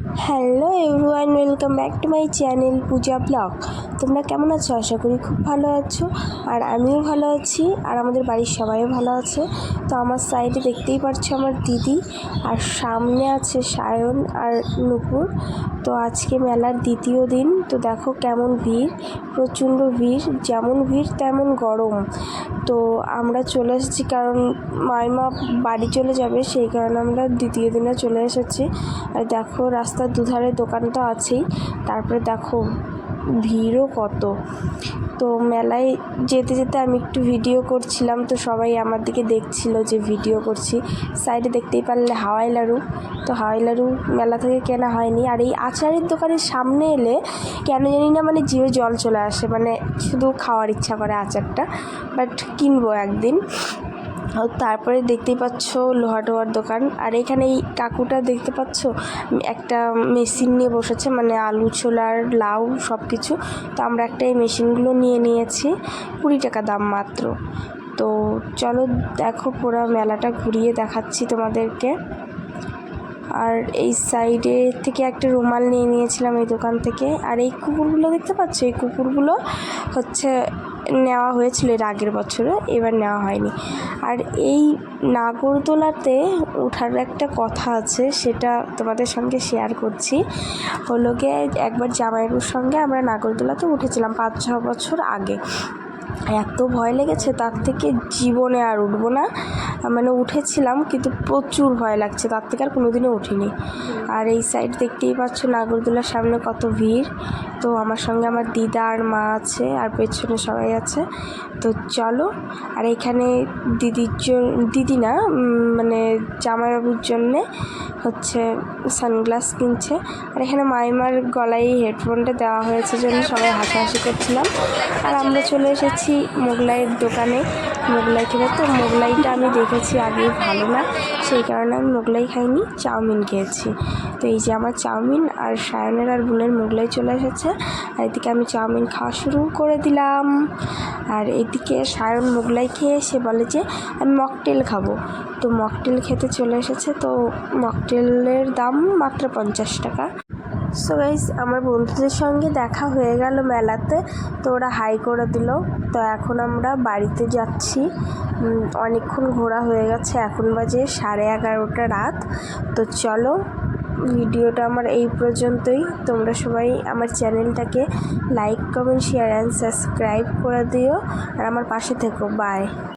Hello everyone, welcome back to my channel Puja blog. তোমরা কেমন আছো? আশা করি খুব ভালো আছো। আর আমিও ভালো আছি, আর আমাদের বাড়ির সবাইও ভালো আছে। তো আমার সাইডে দেখতেই পাচ্ছ আমার দিদি, আর সামনে আছে সায়ন আর নুপুর। তো আজকে মেলার দ্বিতীয় দিন, তো দেখো কেমন ভিড়, প্রচণ্ড ভিড়, যেমন ভিড় তেমন গরম। তো আমরা চলে এসেছি কারণ মাইমা বাড়ি চলে যাবে, সেই কারণে আমরা দ্বিতীয় দিনে চলে এসেছি। আর দেখো রাস্তার দুধারে দোকান তো আছেই। তারপরে দেখো ভিড়ও কত। তো মেলায় যেতে যেতে আমি একটু ভিডিও করছিলাম, তো সবাই আমার দিকে দেখছিল যে ভিডিও করছি। সাইডে দেখতেই পারলে হাওয়াই লাড়ু। তো হাওয়াই লাড়ু মেলা থেকে কেনা হয়নি। আর এই আচারের দোকানের সামনে এলে কেন জানি না মানে জিভে জল চলে আসে। মানে শুধু খাওয়ার ইচ্ছা করে আচারটা, বাট কিনবো একদিন। তারপরে দেখতেই পাচ্ছ লোহা টোহার দোকান। আর এখানে এই কাকুটা দেখতে পাচ্ছ? একটা মেশিন নিয়ে বসেছে মানে আলু, ছোলার, লাউ সব কিছু তো আমরা একটা এই মেশিনগুলো নিয়ে নিয়েছি, কুড়ি টাকা দাম মাত্র। তো চলো দেখো পুরো মেলাটা ঘুরিয়ে দেখাচ্ছি তোমাদেরকে। আর এই সাইডে থেকে একটা রুমাল নিয়ে নিয়েছিলাম এই দোকান থেকে। আর এই কুকুরগুলো দেখতে পাচ্ছ? এই কুকুরগুলো হচ্ছে নেওয়া হয়েছিল এর আগের বছরে এবার নেওয়া হয়নি। আর এই নাগরদোলাতে ওঠার একটা কথা আছে, সেটা তোমাদের সঙ্গে শেয়ার করছি। হলো গিয়ে একবার জামাইবুর সঙ্গে আমরা নাগরদোলাতে উঠেছিলাম পাঁচ ছ বছর আগে। এত ভয় লেগেছে, তার থেকে জীবনে আর উঠবো না। মানে উঠেছিলাম, কিন্তু প্রচুর ভয় লাগছে, তার থেকে আর কোনোদিনও উঠিনি। আর এই সাইড দেখতেই পাচ্ছ নাগরদোলার সামনে কত ভিড়। তো আমার সঙ্গে আমার দিদা আর মা আছে, আর পেছনে সবাই আছে। তো চলো, আর এখানে দিদির জন্য দিদি না মানে জামাইবাবুর জন্যে হচ্ছে সানগ্লাস কিনছে। আর এখানে মাইমার গলায় হেডফোনটা দেওয়া হয়েছে জন্য সবাই হাসাহাসি করছিলাম। আর আমরা চলে এসেছি মোগলাইয়ের দোকানে, মোগলাই খেতে তো মোগলাইটা আমি দেখেছি আগে ভালো না, সেই কারণে আমি মোগলাই খাইনি, চাউমিন খেয়েছি। তো এই যে আমার চাউমিন আর সায়নের আর বোনের মোগলাই চলে এসেছে, আর এদিকে আমি চাউমিন খাওয়া শুরু করে দিলাম। আর এদিকে সায়ন মোগলাই খেয়ে সে বলে যে, আমি মকটেল খাব। তো মকটেল খেতে চলে এসেছে, তো মকটেলের দাম মাত্র পঞ্চাশ টাকা। সো গাইস আমার বন্ধুদের সঙ্গে দেখা হয়ে গেল মেলাতে, তো ওরা হাই করে দিল। তো এখন আমরা বাড়িতে যাচ্ছি। অনেকক্ষণ ঘোরা হয়ে গেছে, এখন বাজে সাড়ে এগারোটা রাত। তো চলো, ভিডিওটা আমার এই পর্যন্তই। তোমরা সবাই আমার চ্যানেলটাকে like comment share and subscribe করে দিও। আর আমার পাশে থেকো বাই